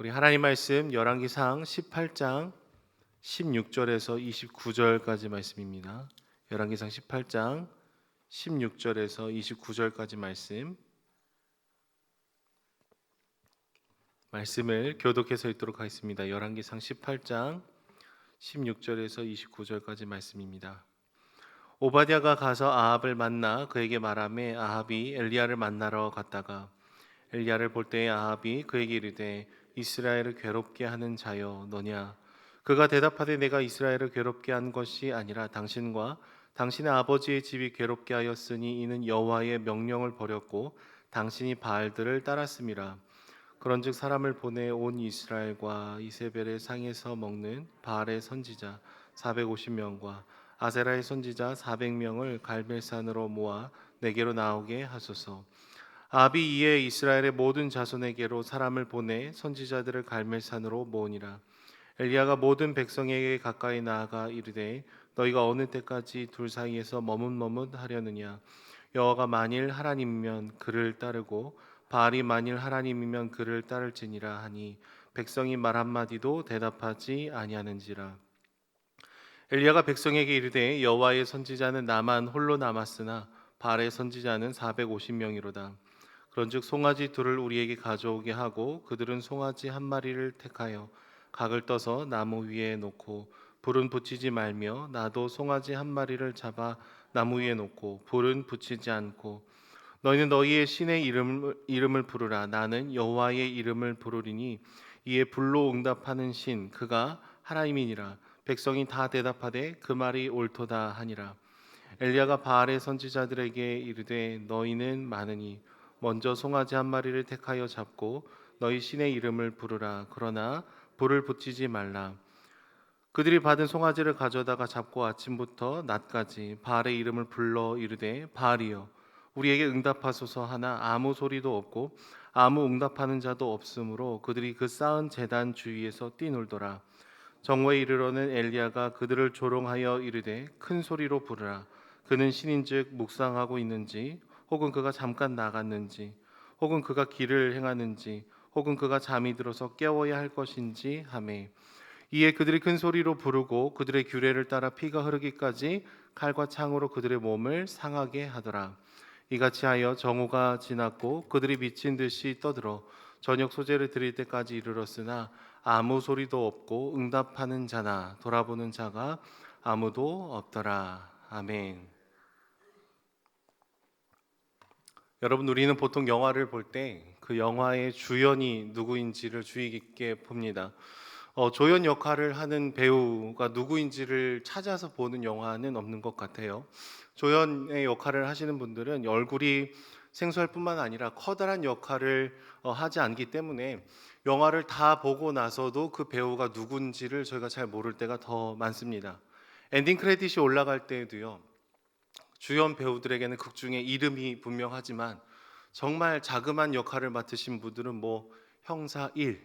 우리 하나님 말씀 열왕기상 18장 16절에서 29절까지 말씀입니다. 열왕기상 18장 16절에서 29절까지 말씀 말씀을 교독해서 읽도록 하겠습니다. 열왕기상 18장 16절에서 29절까지 말씀입니다. 오바댜가 가서 아합을 만나 그에게 말하매 아합이 엘리야를 만나러 갔다가 엘리야를 볼 때에 아합이 그에게 이르되 이스라엘을 괴롭게 하는 자여 너냐 그가 대답하되 내가 이스라엘을 괴롭게 한 것이 아니라 당신과 당신의 아버지의 집이 괴롭게 하였으니 이는 여호와의 명령을 버렸고 당신이 바알들을 따랐음이라 그런즉 사람을 보내 온 이스라엘과 이세벨의 상에서 먹는 바알의 선지자 450명과 아세라의 선지자 400명을 갈멜산으로 모아 내게로 나오게 하소서. 아비 이에 이스라엘의 모든 자손에게로 사람을 보내 선지자들을 갈멜산으로 모으니라. 엘리야가 모든 백성에게 가까이 나아가 이르되 너희가 어느 때까지 둘 사이에서 머뭇머뭇 하려느냐? 여호와가 만일 하나님이면 그를 따르고 바알이 만일 하나님이면 그를 따를지니라 하니 백성이 말 한마디도 대답하지 아니하는지라. 엘리야가 백성에게 이르되 여호와의 선지자는 나만 홀로 남았으나 바알의 선지자는 450명이로다 그런즉 송아지 둘을 우리에게 가져오게 하고 그들은 송아지 한 마리를 택하여 각을 떠서 나무 위에 놓고 불은 붙이지 말며 나도 송아지 한 마리를 잡아 나무 위에 놓고 불은 붙이지 않고 너희는 너희의 신의 이름을, 이름을 부르라. 나는 여호와의 이름을 부르리니 이에 불로 응답하는 신 그가 하나님이니라. 백성이 다 대답하되 그 말이 옳도다 하니라. 엘리야가 바알의 선지자들에게 이르되 너희는 많으니 먼저 송아지 한 마리를 택하여 잡고 너희 신의 이름을 부르라. 그러나 불을 붙이지 말라. 그들이 받은 송아지를 가져다가 잡고 아침부터 낮까지 바알의 이름을 불러 이르되 바알이여 우리에게 응답하소서. 하나 아무 소리도 없고 아무 응답하는 자도 없으므로 그들이 그 쌓은 재단 주위에서 뛰놀더라. 정오에 이르러는 엘리야가 그들을 조롱하여 이르되 큰 소리로 부르라. 그는 신인즉 묵상하고 있는지 혹은 그가 잠깐 나갔는지 혹은 그가 길을 행하는지 혹은 그가 잠이 들어서 깨워야 할 것인지 하매. 이에 그들이 큰 소리로 부르고 그들의 규례를 따라 피가 흐르기까지 칼과 창으로 그들의 몸을 상하게 하더라. 이같이 하여 정오가 지났고 그들이 미친 듯이 떠들어 저녁 소재를 드릴 때까지 이르렀으나 아무 소리도 없고 응답하는 자나 돌아보는 자가 아무도 없더라. 아멘. 여러분 우리는 보통 영화를 볼 때 그 영화의 주연이 누구인지를 주의 깊게 봅니다. 어, 조연 역할을 하는 배우가 누구인지를 찾아서 보는 영화는 없는 것 같아요. 조연의 역할을 하시는 분들은 얼굴이 생소할 뿐만 아니라 커다란 역할을 어, 하지 않기 때문에 영화를 다 보고 나서도 그 배우가 누군지를 저희가 잘 모를 때가 더 많습니다. 엔딩 크레딧이 올라갈 때에도요. 주연 배우들에게는 극 중에 이름이 분명하지만 정말 자그만 역할을 맡으신 분들은 뭐 형사 1,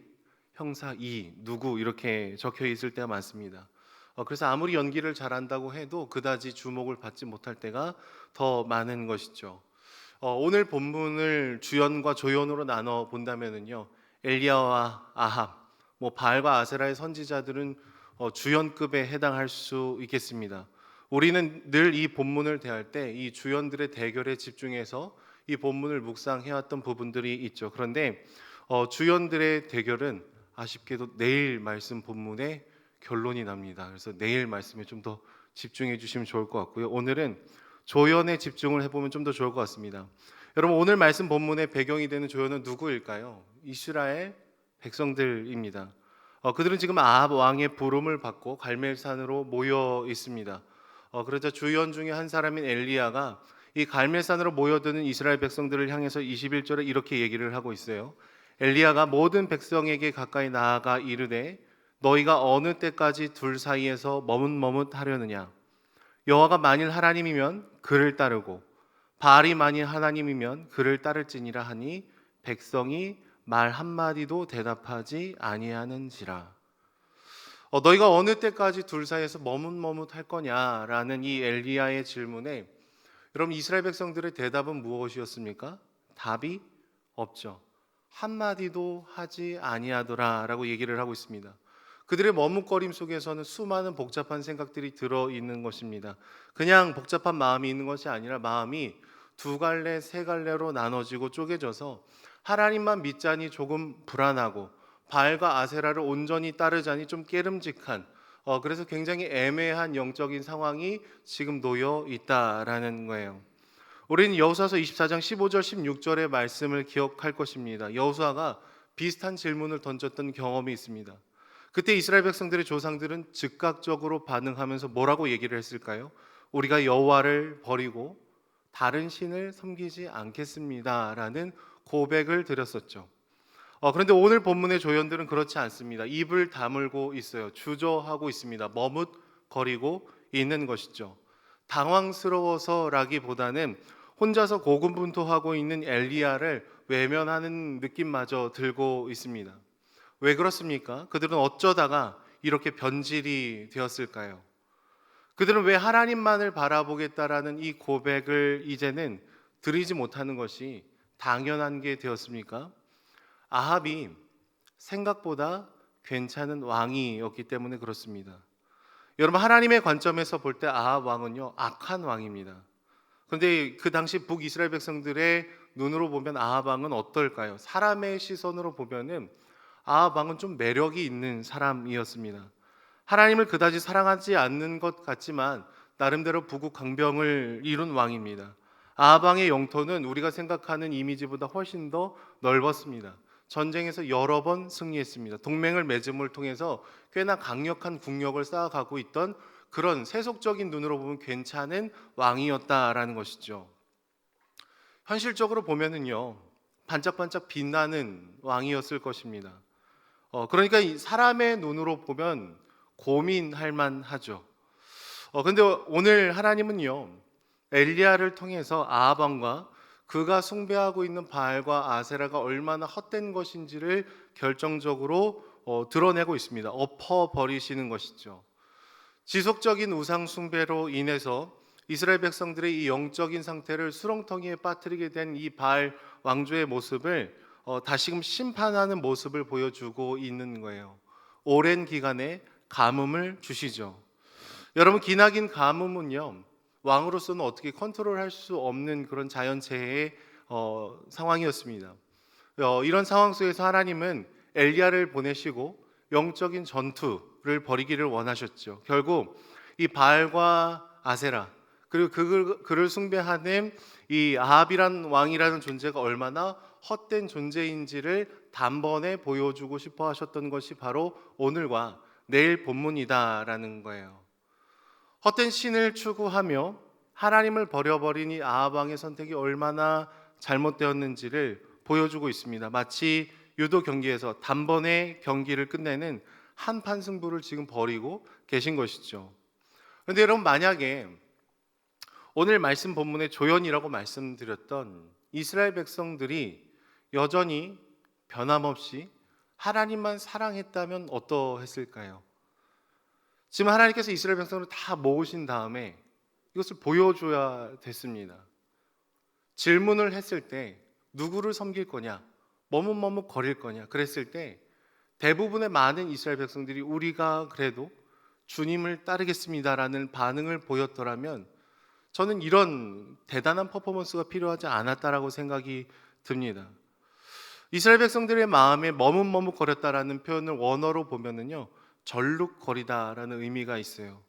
형사 2, 누구 이렇게 적혀 있을 때가 많습니다. 어, 그래서 아무리 연기를 잘한다고 해도 그다지 주목을 받지 못할 때가 더 많은 것이죠. 어, 오늘 본문을 주연과 조연으로 나눠 본다면은요. 엘리야와 아합, 뭐 바알과 아세라의 선지자들은 어, 주연급에 해당할 수 있겠습니다. 우리는 늘 이 본문을 대할 때 이 주연들의 대결에 집중해서 이 본문을 묵상해왔던 부분들이 있죠. 그런데 어, 주연들의 대결은 아쉽게도 내일 말씀 본문의 결론이 납니다. 그래서 내일 말씀에 좀 더 집중해 주시면 좋을 것 같고요. 오늘은 조연에 집중을 해보면 좀 더 좋을 것 같습니다. 여러분 오늘 말씀 본문의 배경이 되는 조연은 누구일까요? 이스라엘 백성들입니다. 어, 그들은 지금 아합 왕의 부름을 받고 갈멜산으로 모여 있습니다. 어, 그러자 주연 중에 한 사람인 엘리야가 이 갈멜산으로 모여드는 이스라엘 백성들을 향해서 21절에 이렇게 얘기를 하고 있어요. 엘리야가 모든 백성에게 가까이 나아가 이르되 너희가 어느 때까지 둘 사이에서 머뭇머뭇하려느냐 여호와가 만일 하나님이면 그를 따르고 바알이 만일 하나님이면 그를 따를지니라 하니 백성이 말 한마디도 대답하지 아니하는지라 어, 너희가 어느 때까지 둘 사이에서 머뭇머뭇할 거냐라는 이 엘리야의 질문에 여러분 이스라엘 백성들의 대답은 무엇이었습니까? 답이 없죠. 한마디도 하지 아니하더라라고 얘기를 하고 있습니다. 그들의 머뭇거림 속에서는 수많은 복잡한 생각들이 들어 있는 것입니다. 그냥 복잡한 마음이 있는 것이 아니라 마음이 두 갈래, 세 갈래로 나눠지고 쪼개져서 하나님만 믿자니 조금 불안하고 바알과 아세라를 온전히 따르자니 좀 깨름직한 어, 그래서 굉장히 애매한 영적인 상황이 지금 놓여 있다라는 거예요. 우리는 여호수아서 24장 15절 16절의 말씀을 기억할 것입니다. 여호수아가 비슷한 질문을 던졌던 경험이 있습니다. 그때 이스라엘 백성들의 조상들은 즉각적으로 반응하면서 뭐라고 얘기를 했을까요? 우리가 여호와를 버리고 다른 신을 섬기지 않겠습니다라는 고백을 드렸었죠. 어, 그런데 오늘 본문의 조연들은 그렇지 않습니다. 입을 다물고 있어요. 주저하고 있습니다. 머뭇거리고 있는 것이죠. 당황스러워서라기보다는 혼자서 고군분투하고 있는 엘리야를 외면하는 느낌마저 들고 있습니다. 왜 그렇습니까? 그들은 어쩌다가 이렇게 변질이 되었을까요? 그들은 왜 하나님만을 바라보겠다라는 이 고백을 이제는 드리지 못하는 것이 당연한 게 되었습니까? 아합이 생각보다 괜찮은 왕이었기 때문에 그렇습니다. 여러분 하나님의 관점에서 볼 때 아합 왕은요 악한 왕입니다. 그런데 그 당시 북이스라엘 백성들의 눈으로 보면 아합 왕은 어떨까요? 사람의 시선으로 보면은 아합 왕은 좀 매력이 있는 사람이었습니다. 하나님을 그다지 사랑하지 않는 것 같지만 나름대로 부국 강병을 이룬 왕입니다. 아합 왕의 영토는 우리가 생각하는 이미지보다 훨씬 더 넓었습니다. 전쟁에서 여러 번 승리했습니다. 동맹을 맺음을 통해서 꽤나 강력한 국력을 쌓아가고 있던 그런 세속적인 눈으로 보면 괜찮은 왕이었다라는 것이죠. 현실적으로 보면은요 반짝반짝 빛나는 왕이었을 것입니다. 어, 그러니까 이 사람의 눈으로 보면 고민할 만하죠. 어, 근데 오늘 하나님은요 엘리야를 통해서 아합 왕과 그가 숭배하고 있는 바알과 아세라가 얼마나 헛된 것인지를 결정적으로 어, 드러내고 있습니다. 엎어 버리시는 것이죠. 지속적인 우상 숭배로 인해서 이스라엘 백성들의 이 영적인 상태를 수렁텅이에 빠뜨리게 된 이 바알 왕조의 모습을 어, 다시금 심판하는 모습을 보여주고 있는 거예요. 오랜 기간에 가뭄을 주시죠. 여러분 기나긴 가뭄은요 왕으로서는 어떻게 컨트롤할 수 없는 그런 자연재해의 어, 상황이었습니다. 어, 이런 상황 속에서 하나님은 엘리야를 보내시고 영적인 전투를 벌이기를 원하셨죠. 결국 이 바알과 아세라 그리고 그를, 그를 숭배하는 이 아합이란 왕이라는 존재가 얼마나 헛된 존재인지를 단번에 보여주고 싶어 하셨던 것이 바로 오늘과 내일 본문이다라는 거예요. 헛된 신을 추구하며 하나님을 버려버린 이 아합 왕의 선택이 얼마나 잘못되었는지를 보여주고 있습니다. 마치 유도 경기에서 단번에 경기를 끝내는 한판 승부를 지금 벌이고 계신 것이죠. 그런데 여러분 만약에 오늘 말씀 본문의 조연이라고 말씀드렸던 이스라엘 백성들이 여전히 변함없이 하나님만 사랑했다면 어떠했을까요? 지금 하나님께서 이스라엘 백성을 다 모으신 다음에 이것을 보여줘야 됐습니다. 질문을 했을 때 누구를 섬길 거냐, 머뭇머뭇 거릴 거냐, 그랬을 때 대부분의 많은 이스라엘 백성들이 우리가 그래도 주님을 따르겠습니다라는 반응을 보였더라면 저는 이런 대단한 퍼포먼스가 필요하지 않았다라고 생각이 듭니다. 이스라엘 백성들의 마음에 머뭇머뭇 거렸다라는 표현을 원어로 보면은요 절룩거리다라는 의미가 있어요.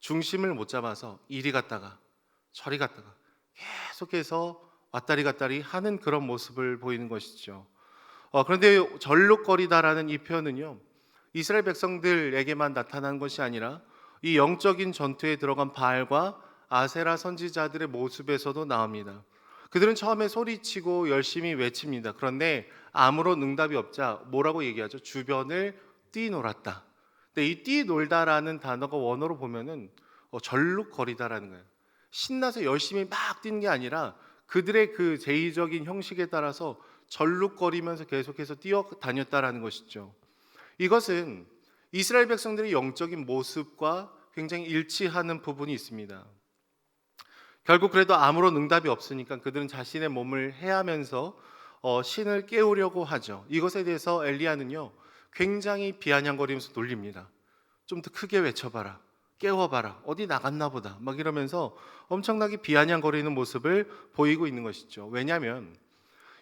중심을 못 잡아서 이리 갔다가 저리 갔다가 계속해서 왔다리 갔다리 하는 그런 모습을 보이는 것이죠. 어, 그런데 절룩거리다라는 이 표현은요 이스라엘 백성들에게만 나타난 것이 아니라 이 영적인 전투에 들어간 바알과 아세라 선지자들의 모습에서도 나옵니다. 그들은 처음에 소리치고 열심히 외칩니다. 그런데 아무런 응답이 없자 뭐라고 얘기하죠? 주변을 뛰놀았다. 근데 이 뛰놀다라는 단어가 원어로 보면은 어, 절룩거리다라는 거예요. 신나서 열심히 막 뛰는 게 아니라 그들의 그 제의적인 형식에 따라서 절룩거리면서 계속해서 뛰어다녔다라는 것이죠. 이것은 이스라엘 백성들의 영적인 모습과 굉장히 일치하는 부분이 있습니다. 결국 그래도 아무런 응답이 없으니까 그들은 자신의 몸을 해하면서 어, 신을 깨우려고 하죠. 이것에 대해서 엘리야는요 굉장히 비아냥거리면서 놀립니다. 좀 더 크게 외쳐봐라, 깨워봐라, 어디 나갔나 보다, 막 이러면서 엄청나게 비아냥거리는 모습을 보이고 있는 것이죠. 왜냐하면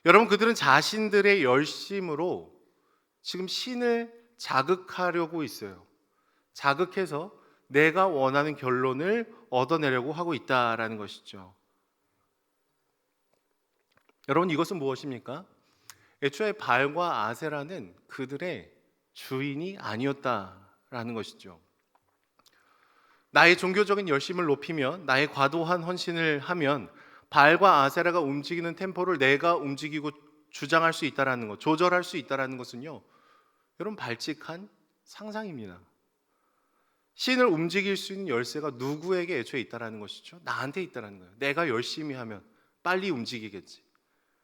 여러분 그들은 자신들의 열심으로 지금 신을 자극하려고 있어요. 자극해서 내가 원하는 결론을 얻어내려고 하고 있다라는 것이죠. 여러분 이것은 무엇입니까? 애초에 발과 아세라는 그들의 주인이 아니었다라는 것이죠. 나의 종교적인 열심을 높이면 나의 과도한 헌신을 하면 발과 아세라가 움직이는 템포를 내가 움직이고 주장할 수 있다라는 것, 조절할 수 있다라는 것은요. 여러분 발칙한 상상입니다. 신을 움직일 수 있는 열쇠가 누구에게 애초에 있다라는 것이죠. 나한테 있다라는 거예요. 내가 열심히 하면 빨리 움직이겠지.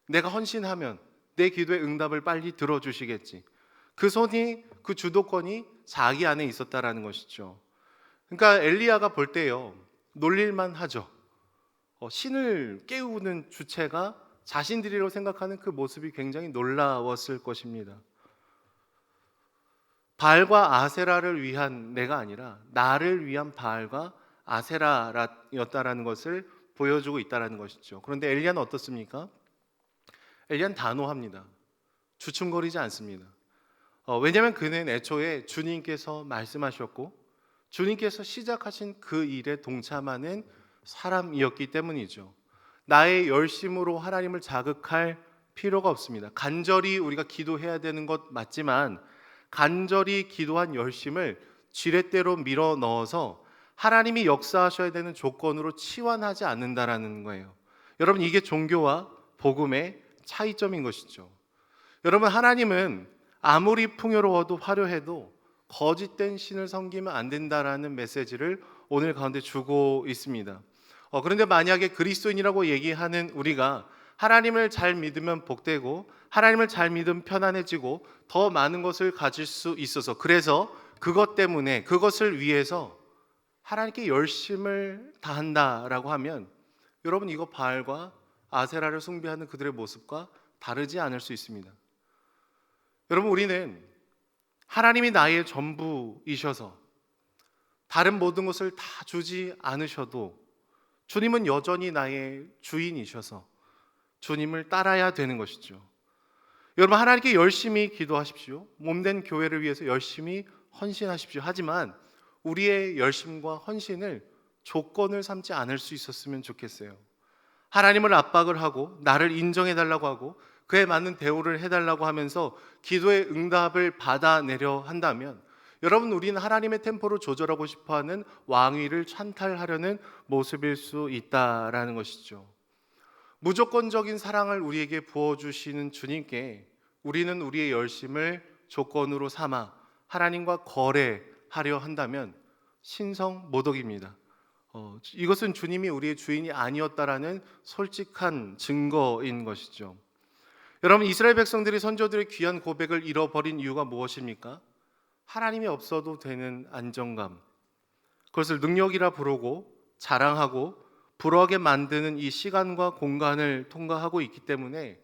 내가 헌신하면 내 기도의 응답을 빨리 들어주시겠지. 그 손이 그 주도권이 자기 안에 있었다라는 것이죠. 그러니까 엘리야가 볼 때요 놀릴만 하죠. 어, 신을 깨우는 주체가 자신들이라고 생각하는 그 모습이 굉장히 놀라웠을 것입니다. 바알과 아세라를 위한 내가 아니라 나를 위한 바알과 아세라였다라는 것을 보여주고 있다라는 것이죠. 그런데 엘리야는 어떻습니까? 엘리야는 단호합니다. 주춤거리지 않습니다. 어, 왜냐하면 그는 애초에 주님께서 말씀하셨고 주님께서 시작하신 그 일에 동참하는 사람이었기 때문이죠. 나의 열심으로 하나님을 자극할 필요가 없습니다. 간절히 우리가 기도해야 되는 것 맞지만 간절히 기도한 열심을 지렛대로 밀어 넣어서 하나님이 역사하셔야 되는 조건으로 치환하지 않는다라는 거예요. 여러분 이게 종교와 복음의 차이점인 것이죠. 여러분 하나님은 아무리 풍요로워도 화려해도 거짓된 신을 섬기면 안 된다라는 메시지를 오늘 가운데 주고 있습니다. 어, 그런데 만약에 그리스도인이라고 얘기하는 우리가 하나님을 잘 믿으면 복되고 하나님을 잘 믿으면 편안해지고 더 많은 것을 가질 수 있어서 그래서 그것 때문에 그것을 위해서 하나님께 열심을 다한다라고 하면 여러분 이거 바알과 아세라를 숭배하는 그들의 모습과 다르지 않을 수 있습니다. 여러분 우리는 하나님이 나의 전부이셔서 다른 모든 것을 다 주지 않으셔도 주님은 여전히 나의 주인이셔서 주님을 따라야 되는 것이죠. 여러분 하나님께 열심히 기도하십시오. 몸된 교회를 위해서 열심히 헌신하십시오. 하지만 우리의 열심과 헌신을 조건을 삼지 않을 수 있었으면 좋겠어요. 하나님을 압박을 하고 나를 인정해 달라고 하고 그에 맞는 대우를 해 달라고 하면서 기도의 응답을 받아내려 한다면 여러분 우리는 하나님의 템포를 조절하고 싶어 하는 왕위를 찬탈하려는 모습일 수 있다라는 것이죠. 무조건적인 사랑을 우리에게 부어 주시는 주님께 우리는 우리의 열심을 조건으로 삼아 하나님과 거래하려 한다면 신성 모독입니다. 어, 이것은 주님이 우리의 주인이 아니었다라는 솔직한 증거인 것이죠. 여러분 이스라엘 백성들이 선조들의 귀한 고백을 잃어버린 이유가 무엇입니까? 하나님이 없어도 되는 안정감. 그것을 능력이라 부르고 자랑하고 불어하게 만드는 이 시간과 공간을 통과하고 있기 때문에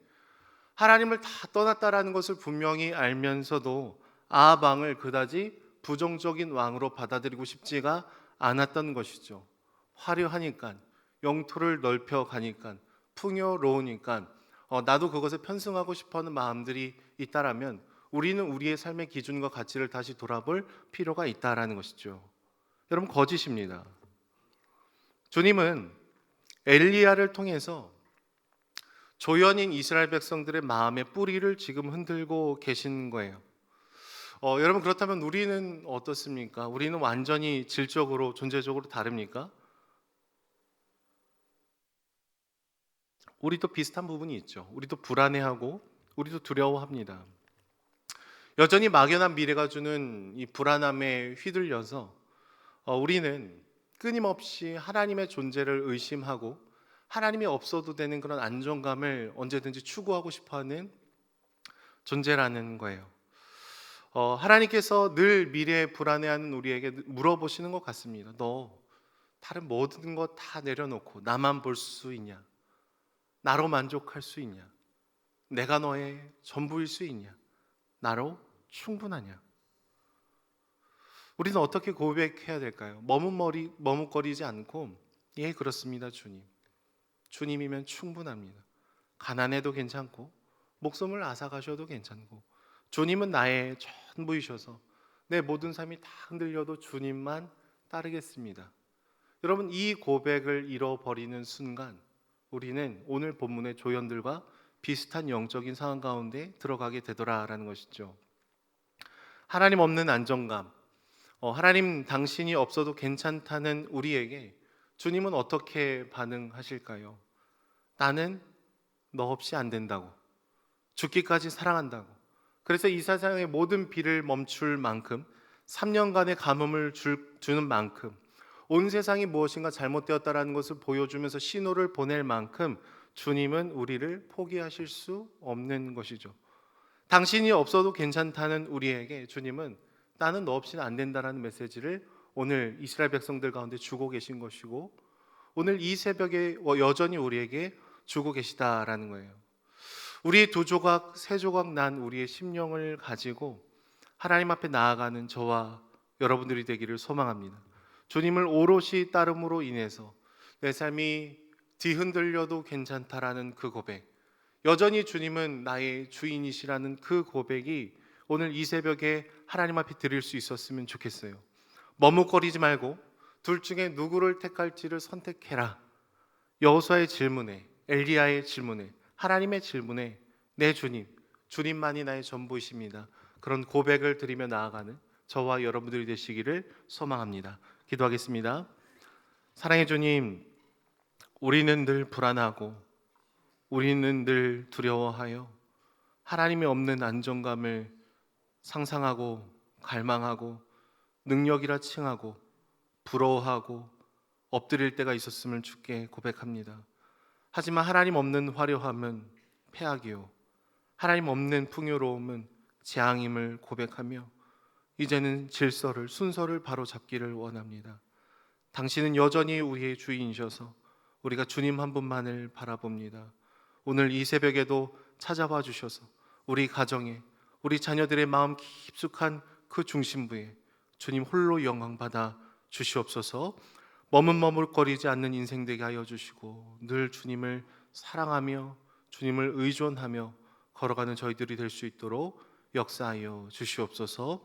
하나님을 다 떠났다라는 것을 분명히 알면서도 아합 왕을 그다지 부정적인 왕으로 받아들이고 싶지가 않았던 것이죠. 화려하니까 영토를 넓혀 가니까 풍요로우니까 어, 나도 그것에 편승하고 싶어하는 마음들이 있다라면 우리는 우리의 삶의 기준과 가치를 다시 돌아볼 필요가 있다라는 것이죠. 여러분 거짓입니다. 주님은 엘리야를 통해서 조연인 이스라엘 백성들의 마음의 뿌리를 지금 흔들고 계신 거예요. 어, 여러분 그렇다면 우리는 어떻습니까? 우리는 완전히 질적으로 존재적으로 다릅니까? 우리도 비슷한 부분이 있죠. 우리도 불안해하고 우리도 두려워합니다. 여전히 막연한 미래가 주는 이 불안함에 휘둘려서 어, 우리는 끊임없이 하나님의 존재를 의심하고 하나님이 없어도 되는 그런 안정감을 언제든지 추구하고 싶어하는 존재라는 거예요. 어, 하나님께서 늘 미래에 불안해하는 우리에게 물어보시는 것 같습니다. 너 다른 모든 것 다 내려놓고 나만 볼 수 있냐? 나로 만족할 수 있냐? 내가 너의 전부일 수 있냐? 나로 충분하냐? 우리는 어떻게 고백해야 될까요? 머뭇머리 머뭇거리지 않고 예 그렇습니다 주님. 주님이면 충분합니다. 가난해도 괜찮고 목숨을 앗아가셔도 괜찮고 주님은 나의 전부이셔서 내 모든 삶이 다 흔들려도 주님만 따르겠습니다. 여러분 이 고백을 잃어버리는 순간 우리는 오늘 본문의 조연들과 비슷한 영적인 상황 가운데 들어가게 되더라라는 것이죠. 하나님 없는 안정감, 어, 하나님 당신이 없어도 괜찮다는 우리에게 주님은 어떻게 반응하실까요? 나는 너 없이 안 된다고. 죽기까지 사랑한다고. 그래서 이 세상의 모든 비를 멈출 만큼 3년간의 가뭄을 줄, 주는 만큼 온 세상이 무엇인가 잘못되었다라는 것을 보여주면서 신호를 보낼 만큼 주님은 우리를 포기하실 수 없는 것이죠. 당신이 없어도 괜찮다는 우리에게 주님은 나는 너 없이는 안 된다라는 메시지를 오늘 이스라엘 백성들 가운데 주고 계신 것이고 오늘 이 새벽에 여전히 우리에게 주고 계시다라는 거예요. 우리 두 조각, 세 조각 난 우리의 심령을 가지고 하나님 앞에 나아가는 저와 여러분들이 되기를 소망합니다. 주님을 오롯이 따름으로 인해서 내 삶이 뒤흔들려도 괜찮다라는 그 고백, 여전히 주님은 나의 주인이시라는 그 고백이 오늘 이 새벽에 하나님 앞에 드릴 수 있었으면 좋겠어요. 머뭇거리지 말고 둘 중에 누구를 택할지를 선택해라. 여호수아의 질문에, 엘리야의 질문에, 하나님의 질문에 내 주님, 주님만이 나의 전부이십니다. 그런 고백을 드리며 나아가는 저와 여러분들이 되시기를 소망합니다. 기도하겠습니다. 사랑의 주님, 우리는 늘 불안하고 우리는 늘 두려워하여 하나님이 없는 안정감을 상상하고 갈망하고 능력이라 칭하고 부러워하고 엎드릴 때가 있었음을 주께 고백합니다. 하지만 하나님 없는 화려함은 패악이요 하나님 없는 풍요로움은 재앙임을 고백하며 이제는 질서를 순서를 바로 잡기를 원합니다. 당신은 여전히 우리의 주인이셔서 우리가 주님 한 분만을 바라봅니다. 오늘 이 새벽에도 찾아와 주셔서 우리 가정에 우리 자녀들의 마음 깊숙한 그 중심부에 주님 홀로 영광 받아 주시옵소서. 머뭇머뭇거리지 않는 인생 되게 하여 주시고 늘 주님을 사랑하며 주님을 의존하며 걸어가는 저희들이 될 수 있도록 역사하여 주시옵소서.